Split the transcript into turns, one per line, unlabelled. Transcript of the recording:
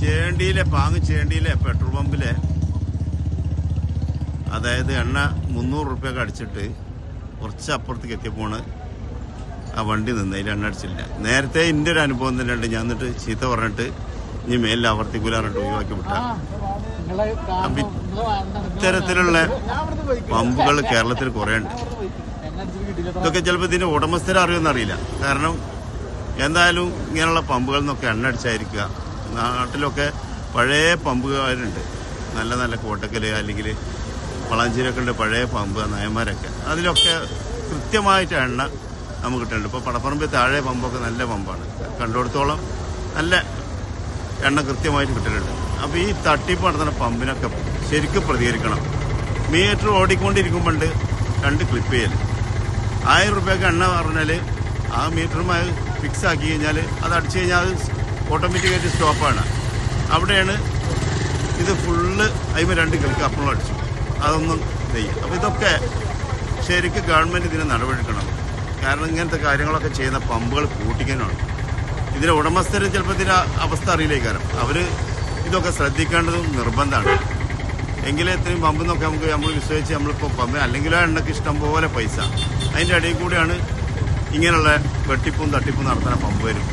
ചേണ്ടിയിലെ പാങ് ചേണ്ടിയിലെ petrol പമ്പിലെ അതായത് എണ്ണ മുന്നൂറ് റുപ്യൊക്കെ അടിച്ചിട്ട് കുറച്ച് അപ്പുറത്തേക്ക് എത്തിയപ്പോണ് ആ വണ്ടി നിന്ന് അതിൽ എണ്ണ അടിച്ചില്ല. നേരത്തെ എന്റെ ഒരു അനുഭവം തന്നെ ഉണ്ട് ഞാൻ എന്നിട്ട് ചീത്ത പറഞ്ഞിട്ട് ഇനി മേലിൽ ആവർത്തിക്കൂല പറഞ്ഞിട്ട് ഒഴിവാക്കി വിട്ട. അപ്പൊ ഇത്തരത്തിലുള്ള പമ്പുകൾ കേരളത്തിൽ കുറേ ഉണ്ട്. ഇതൊക്കെ ചിലപ്പോൾ ഇതിന്റെ ഉടമസ്ഥരെ അറിയുമെന്നറിയില്ല കാരണം എന്തായാലും ഇങ്ങനെയുള്ള പമ്പുകളിൽ നിന്നൊക്കെ എണ്ണ അടിച്ചായിരിക്കുക. നാട്ടിലൊക്കെ പഴയ പമ്പുകാരുണ്ട്. നല്ല നല്ല കോട്ടക്കൽ അല്ലെങ്കിൽ വളാഞ്ചേരിയൊക്കെ ഉണ്ട് പഴയ പമ്പ് നയന്മാരൊക്കെ. അതിലൊക്കെ കൃത്യമായിട്ട് എണ്ണ നമുക്ക് കിട്ടുന്നുണ്ട് ഇപ്പോൾ പടപ്പറമ്പിൽ താഴെ പമ്പൊക്കെ നല്ല പമ്പാണ്. കണ്ടിടത്തോളം നല്ല എണ്ണ കൃത്യമായിട്ട് കിട്ടുന്നുണ്ട് അപ്പോൾ ഈ തട്ടിപ്പ് നടത്തുന്ന പമ്പിനൊക്കെ ശരിക്കും പ്രതികരിക്കണം. മീറ്റർ ഓടിക്കൊണ്ടിരിക്കുമ്പോണ്ട് രണ്ട് ക്ലിപ്പ് ചെയ്യൽ ആയിരം റുപ്യക്ക് എണ്ണ പറഞ്ഞാൽ ആ മീറ്ററുമായി ഫിക്സ് ആക്കി കഴിഞ്ഞാൽ അത് അടിച്ചു കഴിഞ്ഞാൽ അത് ഓട്ടോമാറ്റിക്കായിട്ട് സ്റ്റോപ്പാണ്. അവിടെയാണ് ഇത് ഫുള്ള് അതിന് രണ്ട് കിളിക്ക് അപ്പുറം അടിച്ചു. അതൊന്നും ചെയ്യും അപ്പോൾ ഇതൊക്കെ ശരിക്കും ഗവൺമെന്റ് ഇതിന് നടപടിക്കണം കാരണം ഇങ്ങനത്തെ കാര്യങ്ങളൊക്കെ ചെയ്യുന്ന പമ്പുകൾ കൂട്ടിക്കാനാണ്. ഇതിന്റെ ഉടമസ്ഥർ ചിലപ്പോൾ ഇതിന്റെ അവസ്ഥ അറിയില്ലേ കാരണം അവർ ഇതൊക്കെ ശ്രദ്ധിക്കേണ്ടതും നിർബന്ധമാണ്. എങ്കിലേ ഇത്രയും പമ്പ് എന്നൊക്കെ നമുക്ക് നമ്മൾ വിശ്വസിച്ച് നമ്മളിപ്പോൾ പമ്പ് അല്ലെങ്കിൽ ആ എണ്ണക്ക് ഇഷ്ടം പോലെ പൈസ. അതിന്റെ ഇടയിൽ കൂടിയാണ് ഇങ്ങനെയുള്ള വെട്ടിപ്പും തട്ടിപ്പും നടത്തുന്ന പമ്പ് വരും